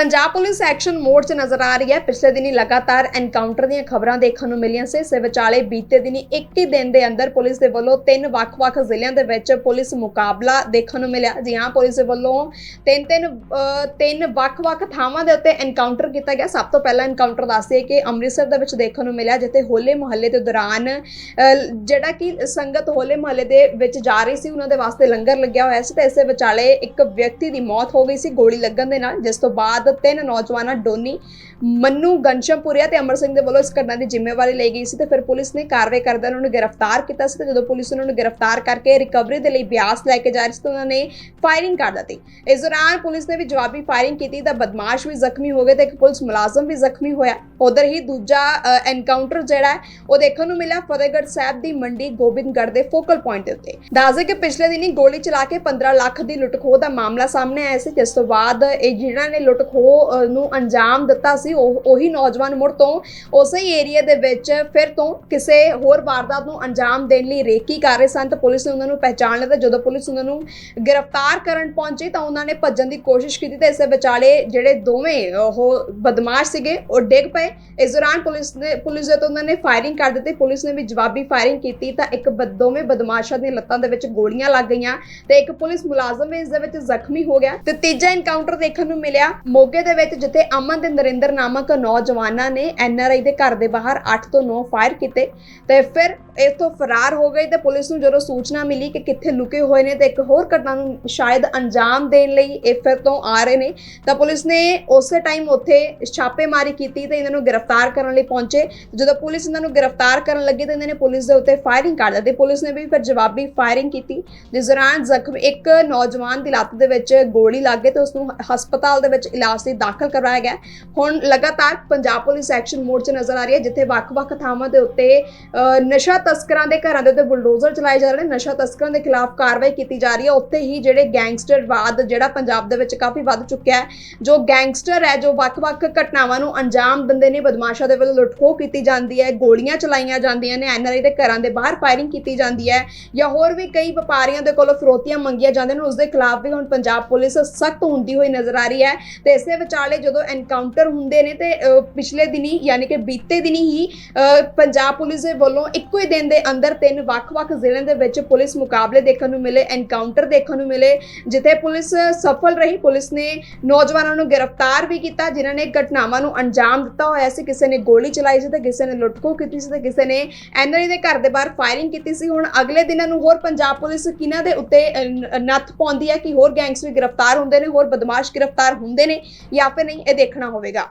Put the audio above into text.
Punjab police action mode 'ਚ ਨਜ਼ਰ ਆ ਰਹੀ ਹੈ। ਪਿਛਲੇ ਦਿਨੀ ਲਗਾਤਾਰ ਐਨਕਾਊਂਟਰ ਦੀਆਂ ਖਬਰਾਂ ਦੇਖਣ ਨੂੰ ਮਿਲੀਆਂ ਸੀ। ਇਸੇ ਵਿਚਾਲੇ ਬੀਤੇ ਦਿਨੀ ਇੱਕ ਹੀ ਦਿਨ ਦੇ ਅੰਦਰ ਪੁਲਿਸ ਦੇ ਵੱਲੋਂ ਤਿੰਨ ਵੱਖ-ਵੱਖ ਜ਼ਿਲ੍ਹਿਆਂ ਦੇ ਵਿੱਚ ਪੁਲਿਸ ਮੁਕਾਬਲਾ ਦੇਖਣ ਨੂੰ ਮਿਲਿਆ। ਜੀ ਹਾਂ, ਪੁਲਿਸ ਦੇ ਵੱਲੋਂ ਤਿੰਨ ਤਿੰਨ ਤਿੰਨ ਵੱਖ-ਵੱਖ ਥਾਵਾਂ ਦੇ ਉੱਤੇ ਐਨਕਾਊਂਟਰ ਕੀਤਾ ਗਿਆ। ਸਭ ਤੋਂ ਪਹਿਲਾ ਐਨਕਾਊਂਟਰ ਦੱਸਦੇ ਕਿ ਅੰਮ੍ਰਿਤਸਰ ਦੇ ਵਿੱਚ ਦੇਖਣ ਨੂੰ ਮਿਲਿਆ, ਜਿੱਥੇ ਹੋਲੇ ਮੁਹੱਲੇ ਦੇ ਦੌਰਾਨ ਜਿਹੜਾ ਕਿ ਸੰਗਤ ਹੋਲੇ ਮੁਹੱਲੇ ਦੇ ਵਿੱਚ ਜਾ ਰਹੀ ਸੀ, ਉਹਨਾਂ ਦੇ ਵਾਸਤੇ ਲੰਗਰ ਲੱਗਿਆ ਹੋਇਆ ਸੀ। ਤੇ ਇਸੇ ਵਿਚਾਲੇ ਇੱਕ ਵਿਅਕਤੀ ਦੀ ਮੌਤ ਹੋ ਗਈ ਸੀ, ਗੋਲੀ ਲੱਗਣ ਦੇ ਨਾਲ, ਜਿਸ ਤੋਂ ਬਾਅਦ ਤਿੰਨ ਨੌਜਵਾਨਾਂ ਡੋਨੀ, ਮੰਨੂ ਗਨਸ਼ਮਪੁਰੀਆ ਤੇ ਅਮਰ ਸਿੰਘ ਦੇ ਵੱਲੋਂ ਇਸ ਘਟਨਾ ਦੀ ਜ਼ਿੰਮੇਵਾਰੀ ਲਈ ਗਈ ਸੀ ਤੇ ਫਿਰ ਪੁਲਿਸ ਨੇ ਕਾਰਵਾਈ ਕਰਦੇ ਉਹਨਾਂ ਨੂੰ ਗ੍ਰਿਫਤਾਰ ਕੀਤਾ ਸੀ ਤੇ ਜਦੋਂ ਪੁਲਿਸ ਉਹਨਾਂ ਨੂੰ ਗ੍ਰਿਫਤਾਰ ਕਰਕੇ ਰਿਕਵਰੀ ਦੇ ਲਈ ਬਿਆਸ ਲੈ ਕੇ ਜਾ ਰਹੀ ਸੀ ਤਾਂ ਉਹਨਾਂ ਨੇ ਫਾਇਰਿੰਗ ਕਰ ਦਿੱਤੀ। ਇਸ ਦੌਰਾਨ ਪੁਲਿਸ ਨੇ ਵੀ ਜਵਾਬੀ ਫਾਇਰਿੰਗ ਕੀਤੀ ਤਾਂ ਬਦਮਾਸ਼ ਵੀ ਜ਼ਖਮੀ ਹੋ ਗਏ ਤੇ ਇੱਕ ਪੁਲਿਸ ਮੁਲਾਜ਼ਮ ਵੀ ਜ਼ਖਮੀ ਹੋਇਆ। ਉਧਰ ਹੀ ਦੂਜਾ ਐਨਕਾਊਂਟਰ ਜਿਹੜਾ ਹੈ, ਉਹ ਦੇਖਣ ਨੂੰ ਮਿਲਿਆ ਫਤਿਹਗੜ੍ਹ ਸਾਹਿਬ ਦੀ ਮੰਡੀ ਗੋਬਿੰਦਗੜ੍ਹ ਦੇ ਫੋਕਲ ਪੁਆਇੰਟ ਦੇ ਉੱਤੇ। ਦੱਸਦੇ ਕਿ ਪਿਛਲੇ ਦਿਨੀ ਗੋਲੀ ਚਲਾ ਕੇ 15 ਲੱਖ ਦੀ ਲੁੱਟਖੋਹ ਦਾ ਮਾਮਲਾ ਸਾਹਮਣੇ ਆਇਆ ਸੀ, ਜਿਸ ਤੋਂ ਬਾਅਦ ਇਹ ਜਿਹੜਾ ਨੇ ਲੁੱਟਖੋਹ ਅ, ਨੂੰ ਅੰਜਾਮ ਦਿੱਤਾ ਸੀ ਉਹ ਉਹੀ ਨੌਜਵਾਨ ਮੁੜ ਤੋਂ ਉਸੇ ਹੀ ਏਰੀਆ ਦੇ ਵਿੱਚ ਫਿਰ ਤੋਂ ਕਿਸੇ ਹੋਰ ਵਾਰਦਾਤ ਨੂੰ ਅੰਜਾਮ ਦੇਣ ਲਈ ਰੇਕੀ ਕਰ ਰਹੇ ਸਨ ਤਾਂ ਪੁਲਿਸ ਨੇ ਉਹਨਾਂ ਨੂੰ ਪਹਿਚਾਣ ਲਿਆ ਤੇ ਜਦੋਂ ਪੁਲਿਸ ਉਹਨਾਂ ਨੂੰ ਗ੍ਰਿਫਤਾਰ ਕਰਨ ਪਹੁੰਚੀ ਤਾਂ ਉਹਨਾਂ ਨੇ ਭੱਜਣ ਦੀ ਕੋਸ਼ਿਸ਼ ਕੀਤੀ ਤੇ ਇਸੇ ਵਿਚਾਲੇ ਜਿਹੜੇ ਦੋਵੇਂ ਉਹ ਬਦਮਾਸ਼ ਸੀਗੇ ਉਹ ਡਿੱਗ ਪਏ। ਇਸ ਦੌਰਾਨ ਪੁਲਿਸ ਨੇ ਪੁਲਿਸ ਦੇ ਤੋਂ ਉਹਨਾਂ ਨੇ ਫਾਇਰਿੰਗ ਕਰ ਦਿੱਤੀ ਪੁਲਿਸ ਨੇ ਵੀ ਜਵਾਬੀ ਫਾਇਰਿੰਗ ਕੀਤੀ ਤਾਂ ਇੱਕ ਬਦ- ਦੋਵੇਂ ਬਦਮਾਸ਼ਾਂ ਦੀਆਂ ਲੱਤਾਂ ਦੇ ਵਿੱਚ ਗੋਲੀਆਂ ਲੱਗ ਗਈਆਂ ਤੇ ਇੱਕ ਪੁਲਿਸ ਮੁਲਾਜ਼ਮ ਵੀ ਇਸ ਦੇ ਵਿੱਚ ਜ਼ਖਮੀ ਹੋ ਗਿਆ ਤੇ ਤੀਜਾ ਇਨਕਾਊਂਟਰ ਦੇਖਣ ਨੂੰ ਮਿਲਿਆ ਮੋਗੇ ਦੇ ਵਿੱਚ ਜਿੱਥੇ ਅਮਨ ਤੇ ਨਰਿੰਦਰ ਨਾਮਕ ਨੌਜਵਾਨਾਂ ਨੇ ਐਨਆਰਆਈ ਦੇ ਘਰ ਦੇ ਬਾਹਰ 8 ਤੋਂ 9 ਫਾਇਰ ਕੀਤੇ ਤੇ ਫਿਰ ਇਸ ਤੋਂ ਫਰਾਰ ਹੋ ਗਏ ਤੇ ਪੁਲਿਸ ਨੂੰ ਜਦੋਂ ਸੂਚਨਾ ਮਿਲੀ ਕਿ ਕਿੱਥੇ ਲੁਕੇ ਹੋਏ ਨੇ ਤੇ ਇੱਕ ਹੋਰ ਘਟਨਾ ਨੂੰ ਸ਼ਾਇਦ ਅੰਜਾਮ ਦੇਣ ਲਈ ਇਹ ਫਿਰ ਤੋਂ ਆ ਰਹੇ ਨੇ, ਤਾਂ ਪੁਲਿਸ ਨੇ ਉਸੇ ਟਾਈਮ ਉੱਥੇ ਛਾਪੇਮਾਰੀ ਕੀਤੀ ਤੇ ਇਹਨਾਂ ਨੂੰ ਗ੍ਰਿਫਤਾਰ ਕਰਨ ਲਈ ਪਹੁੰਚੇ। ਜਦੋਂ ਪੁਲਿਸ ਇਹਨਾਂ ਨੂੰ ਗ੍ਰਿਫਤਾਰ ਕਰਨ ਲੱਗੀ ਤੇ ਇਹਨਾਂ ਨੇ ਪੁਲਿਸ ਦੇ ਉੱਤੇ ਫਾਇਰਿੰਗ ਕਰ ਦਿੱਤੀ। ਪੁਲਿਸ ਨੇ ਵੀ ਫਿਰ ਜਵਾਬੀ ਫਾਇਰਿੰਗ ਕੀਤੀ, ਜਿਸ ਦੌਰਾਨ ਜ਼ਖਮ ਇੱਕ ਨੌਜਵਾਨ ਦੀ ਲੱਤ ਦੇ ਵਿੱਚ ਗੋਲੀ ਲੱਗ ਗਈ ਤੇ ਉਸ ਨੂੰ ਹਸਪਤਾਲ ਦੇ ਵਿੱਚ ਇਲਾਜ ਲਈ ਦਾਖਲ ਕਰਵਾਇਆ ਗਿਆ ਹੁਣ ਲਗਾਤਾਰ ਪੰਜਾਬ ਪੁਲਿਸ ਐਕਸ਼ਨ ਮੋਡ 'ਚ ਨਜ਼ਰ ਆ ਰਹੀ ਹੈ, ਜਿੱਥੇ ਵੱਖ-ਵੱਖ ਥਾਵਾਂ ਦੇ ਉੱਤੇ ਨਸ਼ਾ ਤਸਕਰਾਂ ਦੇ ਘਰਾਂ ਦੇ ਉੱਤੇ ਬੁਲਡੋਜ਼ਰ ਚਲਾਏ ਜਾ ਰਹੇ ਨੇ। ਨਸ਼ਾ ਤਸਕਰਾਂ ਦੇ ਖਿਲਾਫ ਕਾਰਵਾਈ ਕੀਤੀ ਜਾ ਰਹੀ ਹੈ। ਉੱਥੇ ਹੀ ਜਿਹੜੇ ਗੈਂਗਸਟਰਵਾਦ ਜਿਹੜਾ ਪੰਜਾਬ ਦੇ ਵਿੱਚ ਕਾਫੀ ਵੱਧ ਚੁੱਕਿਆ ਹੈ, ਜੋ ਗੈਂਗਸਟਰ ਹੈ, ਜੋ ਵੱਖ-ਵੱਖ ਘਟਨਾਵਾਂ ਨੂੰ ਅੰਜਾਮ ਦਿੰਦੇ ਨੇ, ਬਦਮਾਸ਼ਾਂ ਦੇ ਵੱਲੋਂ ਲੁੱਟਖੋਹ ਕੀਤੀ ਜਾਂਦੀ ਹੈ, ਗੋਲੀਆਂ ਚਲਾਈਆਂ ਜਾਂਦੀਆਂ ਨੇ ਐਨਆਰਆਈ ਦੇ ਘਰਾਂ ਦੇ ਬਾਹਰ ਫਾਇਰਿੰਗ ਕੀਤੀ ਜਾਂਦੀ ਹੈ ਜਾਂ ਹੋਰ ਵੀ ਕਈ ਵਪਾਰੀਆਂ ਦੇ ਕੋਲੋਂ ਫਰੋਤੀਆਂ ਮੰਗੀਆਂ ਜਾਂਦੀਆਂ ਨੇ, ਉਸ ਦੇ ਖਿਲਾਫ ਵੀ ਹੁਣ ਪੰਜਾਬ ਪੁਲਿਸ ਸਖਤ ਹੁੰਦੀ ਹੋਈ ਨਜ਼ਰ ਆ ਰਹੀ ਹੈ ਤੇ ਇਸੇ ਵਿਚਾਲੇ ਜਦੋਂ ਐਨਕਾਊਂਟਰ ਹੁੰਦੇ ਨੇ ਤੇ ਪਿਛਲੇ ਦਿਨੀ ਯਾਨੀ ਕਿ ਬੀਤੇ ਦਿਨੀ ਹੀ ਪੰਜਾਬ ਪੁਲਿਸ ਦੇ ਵੱਲੋਂ ਇੱਕੋ ਹੀ ਦਿਨ ਦੇ ਅੰਦਰ ਤਿੰਨ ਵੱਖ-ਵੱਖ ਜ਼ਿਲ੍ਹਿਆਂ ਦੇ ਵਿੱਚ ਪੁਲਿਸ ਮੁਕਾਬਲੇ ਦੇਖਣ ਨੂੰ ਮਿਲੇ ਐਨਕਾਊਂਟਰ ਦੇਖਣ ਨੂੰ ਮਿਲੇ, ਜਿੱਥੇ ਪੁਲਿਸ ਸਫਲ ਰਹੀ। ਪੁਲਿਸ ਨੇ ਨੌਜਵਾਨਾਂ ਨੂੰ ਗ੍ਰਿਫਤਾਰ ਵੀ ਕੀਤਾ, ਜਿਨ੍ਹਾਂ ਨੇ ਘਟਨਾਵਾਂ ਨੂੰ ਅੰਜਾਮ ਦਿੱਤਾ ਹੋਇਆ ਸੀ। ਕਿਸੇ ਨੇ ਗੋਲੀ ਚਲਾਈ ਸੀ ਤੇ ਕਿਸੇ ਨੇ ਲੁੱਟਖੋ ਕੀਤੀ ਸੀ ਤੇ ਕਿਸੇ ਨੇ ਐਨਆਈ ਦੇ ਘਰ ਦੇ ਬਾਹਰ ਫਾਇਰਿੰਗ ਕੀਤੀ ਸੀ। ਹੁਣ ਅਗਲੇ ਦਿਨਾਂ ਨੂੰ ਹੋਰ ਪੰਜਾਬ ਪੁਲਿਸ ਕਿਹਨਾਂ ਦੇ ਉੱਤੇ ਨੱਥ ਪਾਉਂਦੀ ਹੈ ਕਿ ਹੋਰ ਗੈਂਗਸਟਰ ਗ੍ਰਿਫਤਾਰ ਹੁੰਦੇ ਨੇ, ਹੋਰ ਬਦਮਾਸ਼ ਗ੍ਰਿਫਤਾਰ ਹੁੰਦੇ ਨੇ? ਜਾਂ ਫਿਰ ਨਹੀਂ ਇਹ ਦੇਖਣਾ ਹੋਵੇਗਾ।